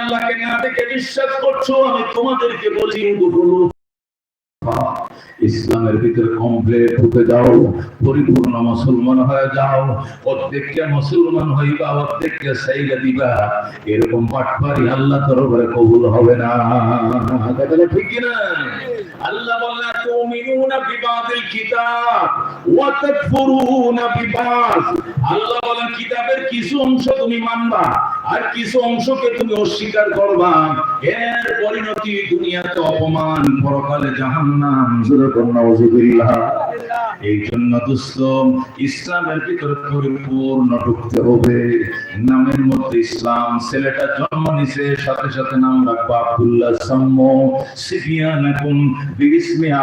আল্লাহকে না দেখে বিশ্বাস করছ আমি তোমাদেরকে বলি ইসলামের ভিতরে কমপ্লিট হতে যাও, পরিপূর্ণ মুসলমান হয়ে যাও অর্ধেককে মুসলমান হইবা অর্ধেককে সাইলা দিবা। এরকম পাটপারি আল্লাহ তরফে কবুল হবে না। কথাটা ঠিক না আল্লাহ বলে তুমিনুনা বিবাদিল কিতাব, ওয়া তাকফুরুনা বিবাদ আল্লাহ বলেন, কিতাবের কিছু অংশ তুমি মানবা আর কিছু অংশকে তুমি অস্বীকার করবা। এর পরিণতি দুনিয়াতে অপমান, পরকালে জাহান্নাম। এই জন্য ইসলামের ভিতরে পরিপূর্ণ ঢুকতে হবে। নামের মধ্যে ইসলাম, ছেলেটা জন্ম নিছে, সাথে সাথে নাম রাখব আব্দুল্লাহ সাম্য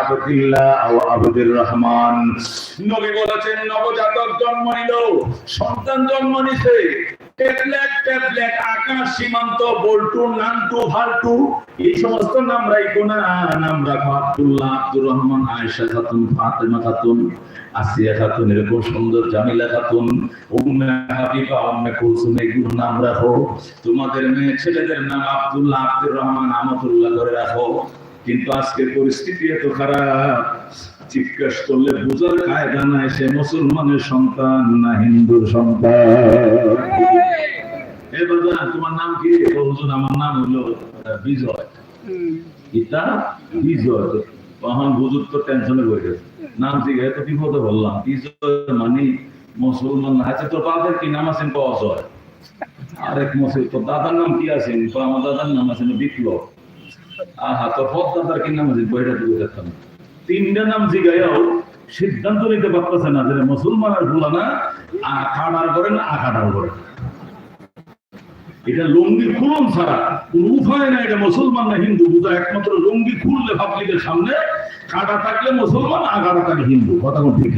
আবদুল্লাহ ও রহমান। নবী বলেছেন, নবজাতক জন্ম নিল, সন্তান জন্ম নিছে। ট্যাবলেট ট্যাবলেট, আকাশ সীমান্ত, বল্টু, নান্টু এই সমস্ত নাম না। নাম রাখব আব্দুল্লাহ আব্দুর রহমান, আয়েশা খাতুন, ফাতেমা খাতুন, আসিয়া খাতুন, এরকম সুন্দর জামিলা খাতুন হাবিবা এগুলোর নাম রাখো। তোমাদের মেয়ে, ছেলেদের নাম আব্দুল্লাহ আব্দুর রহমান, আমতুল্লাহ করে রাখো। কিন্তু আজকের পরিস্থিতি এত খারাপ। জিজ্ঞেস করলে বুঝার কায়দা নাই, সে মুসলমানের সন্তান না হিন্দুর সন্তান। এ তোমার নাম কি? হুজুর, আমার নাম হলো বিজয়। এটা বিজয়। তখন হুজুর তো টেনশনে গেছে। নাম বিপদে বললাম বিজয় মানে মুসলমান আছে তোর বাবার কি নাম আছেন তো অজয় আরেক তোর দাদার নাম কি আছেন তো আমার দাদার নাম বিপ্লব। আহা, তোর পথ দাদার কি নাম আছে? বইটা দিতে দেখতাম তিনটা নাম জিগাইয়াও সিদ্ধান্ত নিতে পারতেছে না যে মুসলমান আর ভুলা না আখাড়ার করেন আখাড়ার করেন। এটা লুঙ্গি খুলন ছাড়া কোন উপায় না এটা মুসলমান না হিন্দু, বুঝা, একমাত্র লুঙ্গি খুললে পাবলিকের সামনে, কাটা থাকলে মুসলমান আগাটা থাকে হিন্দু, কথা কোন ঠিক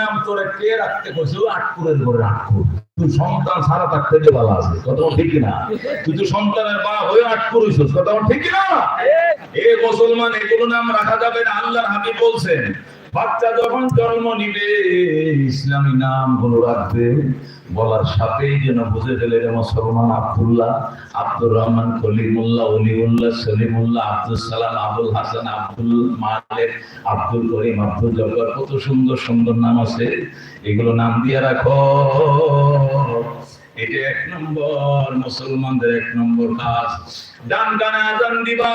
নাম তোরে কে রাখতে কইছে ও আটপুরের করে আটপুর। তুই সন্তান সারা থাকতে যে ভালো আছে। কথা ঠিক না তুই তো সন্তানের মা হয়ে আটকুর হইছস। কথা ঠিক না এ মুসলমান এগুলো নাম রাখা যাবে না। আল্লাহর হাবিব বলছেন বাচ্চা যখন জন্ম নিবে, ইসলামী নামগুলো রাখবে। বলার সাথেই যেন বুঝে গেলে যে মুসলমান আব্দুল্লাহ, আব্দুর রহমান, কলিমুল্লাহ, অলিউল্লাহ, সলিমুল্লাহ আব্দুল সালাম, আবুল হাসান, আব্দুল মালেক, আব্দুল করিম, আব্দুল জব্বার, কত সুন্দর সুন্দর নাম আছে। এগুলো নাম দিয়ে রাখো। এটা এক নম্বর, মুসলমানদের এক নম্বর কাজ। ডান কানে আজান দিবা।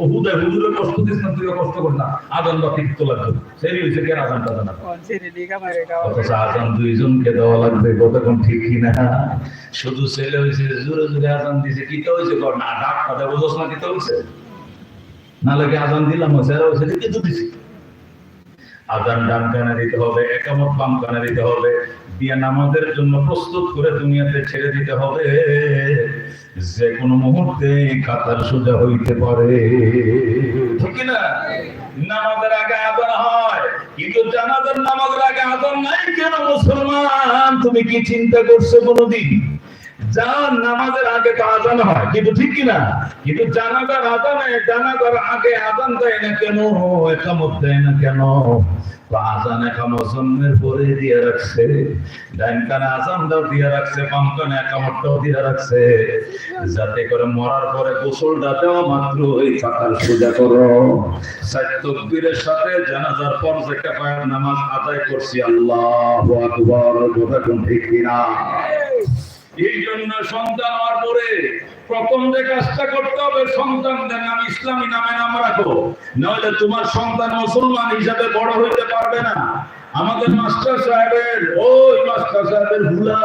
ও হুজুরে কষ্ট দিস তুই কষ্ট কর না। আজান বা ঠিক তো সেই হয়েছে কে আজান টাজান অথচ আজান দুইজনকে দেওয়া লাগবে কতক্ষণ ঠিক কিনা শুধু ছেলে হয়েছে জোরে জোরে আজান দিছে কি তো হয়েছে কর না ডাক কথা বুঝোস না কি তো হয়েছে না লাগে আজান দিলাম হয়েছে দিছি। আজান ডান কানে দিতে হবে একামত বাম কানে দিতে হবে বিয়ে নামাজের জন্য প্রস্তুত করে দুনিয়াতে ছেড়ে দিতে হবে। যে কোনো মুহূর্তে কাতার সোজা হইতে পারে। নামাজের আগে আজান হয়। কিন্তু জানাজার আগে তুমি কি হয়, কিন্তু ঠিক কিনা? কিন্তু জানাজার আজানে জানাজার আগে দেয় না কেন? একামত দেয় না কেন? আজান একামত অজন্মের পরে দিয়ে রাখছে। ডাইন কানে আজানটাও দিয়ে রাখছে বাম কানে দিয়ে রাখছে। যাতে করে মরার পরে গোসলটা দেওয়া মাত্র, ওই কাতার সোজা করো। সাত সাথে জানাজার পর যে নামাজ আদায় করছি, আল্লাহ আকবার, কথা কোন ঠিক কিনা? এই জন্য সন্তান হওয়ার পরে প্রথম যে কাজটা করতে হবে সন্তানদের নাম ইসলামী নামে নাম রাখো নইলে তোমার সন্তান মুসলমান হিসাবে বড় হইতে পারবে না। আমাদের মাস্টার সাহেবের, ওই মাস্টার সাহেবের ভুলা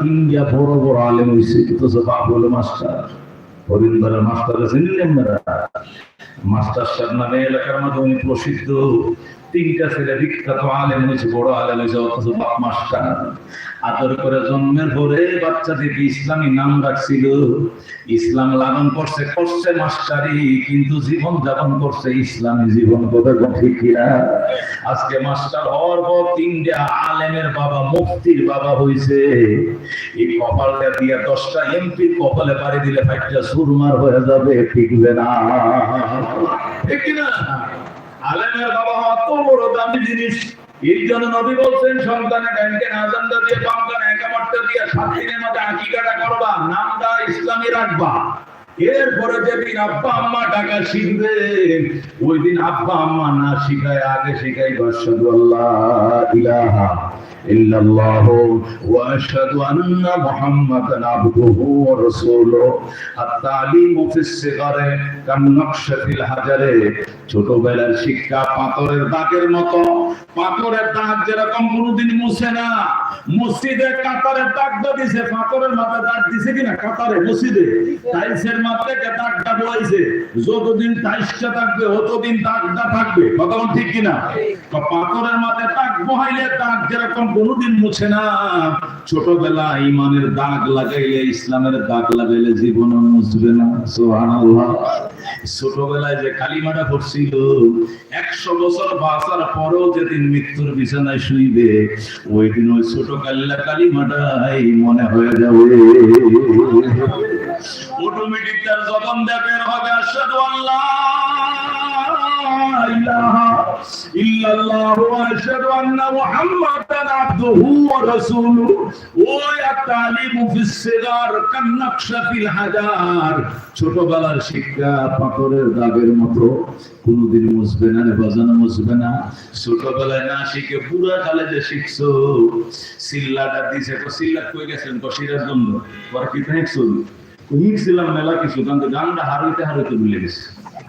তিনটা বড় বড় আলেম হয়েছে কিন্তু বাপ হলো মাস্টার। হরিন্দরের মাস্টার চিনলেন না মাস্টার সাহেব নামে এলাকার মধ্যে উনি প্রসিদ্ধ। তিনটা ছেলে বিখ্যাত আলেম হয়েছে বড় আলেম হয়েছে অথচ বাপ মাস্টার। আদর করে জন্মের পরে বাচ্চাদেরকে ইসলামী নাম রাখছিল। ইসলাম লালন করছে করছে মাস্টারি, কিন্তু জীবন যাপন করছে ইসলামী জীবন ঠিক কিনা। আজকে মাস্টার হওয়ার পর তিনটা আলেমের বাবা, মুফতির বাবা হইছে। এই কপালটা দিয়ে দশটা এমপি কপালে পাড়ি দিলে ফাইটটা সুরমার হয়ে যাবে ঠিক না। ঠিক কিনা? আলেমের বাবা হওয়া তো বড় দামি জিনিস। এই জন্য নবী বলছেন, সন্তানে ব্যাংকে নাজানটা দিয়ে বামকানে একামারটা দিয়ে সাত দিনের মধ্যে আকিকাটা করবা, নামটা ইসলামী রাখবা। এরপরে যেদিন আব্বা আম্মা টাকা শিখবে ওই দিন আব্বা আম্মা না শিখায় আগে শিখাই বাসাদু আল্লাহ হাজারে ছোটবেলার শিক্ষা পাথরের দাগের মতো। পাথরের দাগ যেরকম কোনোদিন মুছে না। মসজিদে কাতারের দাগটা দিছে, পাথরের মাথায় দাগ দিছে কিনা? কাতারে, মসজিদে। টাইলসের মাথায় দাগটা বলাইছে যতদিন টাইলসটা থাকবে ততদিন দাগটা থাকবে। কথা ঠিক কিনা? তো পাথরের মাথায় দাগ বহাইলে দাগ যেরকম কোনোদিন মুছে না। ছোটবেলা ইমানের দাগ লাগাইলে, ইসলামের দাগ লাগাইলে জীবনে মুছবে না, সুবহানাল্লাহ। ছোটবেলায় যে কালিমাটা পড়ছিল, একশো বছর বাঁচার পরেও যেদিন মৃত্যুর বিছানায় শুইবে ওই দিন ওই ছোট কাল্লা কালিমাটাই মনে হয়ে যাবে। অটোমেটিক তার জবান দেবের হবে, আশহাদু আল্লাহ। ইল্লাল্লাহ ওয়া শিক্ষা পাথরের দাগের মতো। কোনোদিন না বাজানো, মুছবে না। ছোটবেলায় না শিখে পুরা কালে যে শিখছো। সিল্লাটা দিছে তো সিল্লা কই গেছেন? কষিরার জন্য পরে কি দেখছ? হিঁকছিলাম মেলা কিছু কিন্তু গানটা হারাইতে হারাইতে ভুলে গেছে।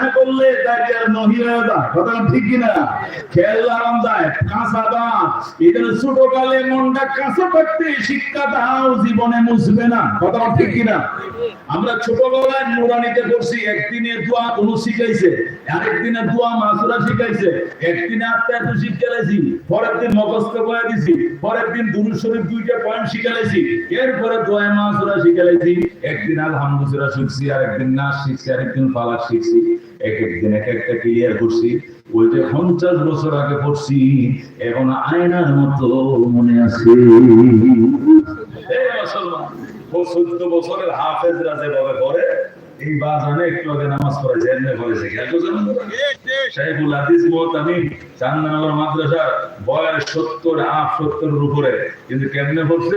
বেহা করলে নহিরা দা কথা ঠিক কিনা? কাঁচা বাঁশ এখানে ছোট কালে মনটা কাঁচা থাকতে শিক্ষা জীবনে মুছবে না। কথা ঠিক কিনা? আমরা ছোটবেলায় একদিনে দোয়া কোনো শিখাইছে, আরেকদিনে দোয়া মাসুরা শিখাইছে। একদিনে আত্মা এত শিখাইছি, পরের দিন মগস্ত করে দিছি, পরের দিন দুরুদ শরীফ দুইটা পয়েন্ট শিখাইছি, এরপরে দোয়া মাসুরা শিখাইছি, একদিন আলহামদুলিল্লাহ শিখছি আর একদিন নাচ শিখছি আর একদিন ফালাক শিখছি। এক একদিন এক একটা ক্লিয়ার করছি ওই যে পঞ্চাশ বছর আগে পড়ছি, এখন আয়নার মতো মনে আছে। চোদ্দ বছরের এই বাজানে একটু আগে নামাজ পড়ে জেনে শাইখুল হাদিস মোহতামি চান্দানগর মাদ্রাসা বয়স সত্তর, আট সত্তরের উপরে। কিন্তু কেমনে পড়ছে?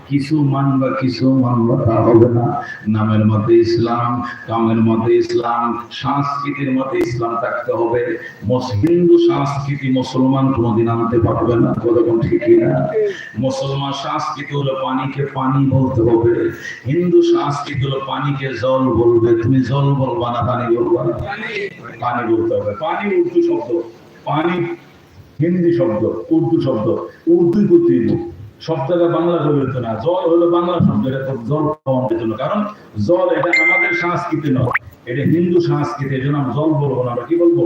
কিছু মানবা কিছু মানবা তা হবে না। নামের মধ্যে ইসলাম, কামের মধ্যে ইসলাম, সংস্কৃতির মধ্যে ইসলাম থাকতে হবে। হিন্দু সংস্কৃতি মুসলমান কোনোদিন আনতে পারবে না কতক্ষণ ঠিকই না মুসলমান সংস্কৃতি হলো পানিকে পানি বলতে হবে। হিন্দু সংস্কৃতি হলো পানিকে জল বলবে। তুমি জল বলবা না, পানি বলবা না? পানি বলতে হবে। পানি উর্দু শব্দ। পানি হিন্দি শব্দ, উর্দু শব্দ। উর্দু করতে বাংলা না, জল হলো বাংলা শব্দ, এটা জল পাওয়ার জন্য। কারণ জল এটা আমাদের সংস্কৃতি নয়, এটা হিন্দু সংস্কৃতি এই জন্য জল বলব না কি বলব?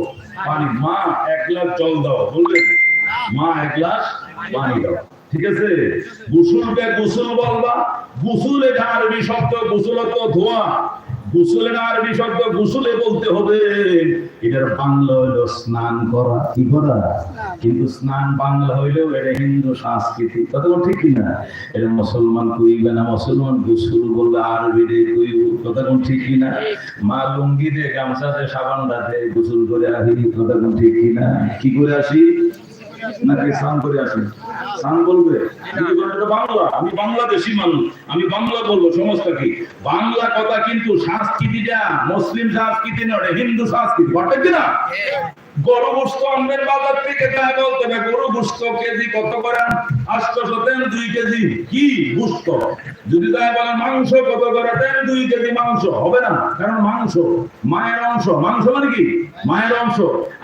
পানি। মা, এক গ্লাস জল দাও মা, এক গ্লাস পানি দাও। ঠিক আছে? গোসলকে গোসল বলবা, গোসল এটা আরবি শব্দ গোসল তো ধোয়া। গোসলের আরবি শব্দ গোসলে বলতে হবে, এটার বাংলা হইল স্নান করা, কি করা? কিন্তু স্নান বাংলা হইলেও এটা হিন্দু সংস্কৃতি। কথা ঠিক কিনা এটা মুসলমান কইবে না, মুসলমান গোসল বলবে আরবি রে কইব কথা কোন ঠিক কিনা মা লুঙ্গি দে গামছা দে সাবান দে গোসল করে আসি কথা কোন ঠিক কিনা কি করে আসি? নাকি স্নান করে আসি? বলবে, আমি বাংলাদেশি মানুষ, আমি বাংলা বলব কি? বাংলা কথা কিন্তু সংস্কৃতিটা, মুসলিম সংস্কৃতি নয় হিন্দু সংস্কৃতি ঘটে কিনা? গরু আনবেন বাজার থেকে তাই বলতে হবে, গরু কেজি কত করে? দেন দুই কেজি, কি যদি তাই মাংস কত করে দেন দুই কেজি মাংস, হবে না? কারণ মাংস, মায়ের অংশ, মাংস মানে কি? মায়ের অংশ।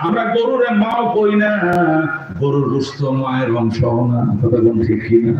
আমরা গরুরে মাও কই না? গরুর গোস্ত মায়ের অংশ না। কথা কোন ঠিক কি না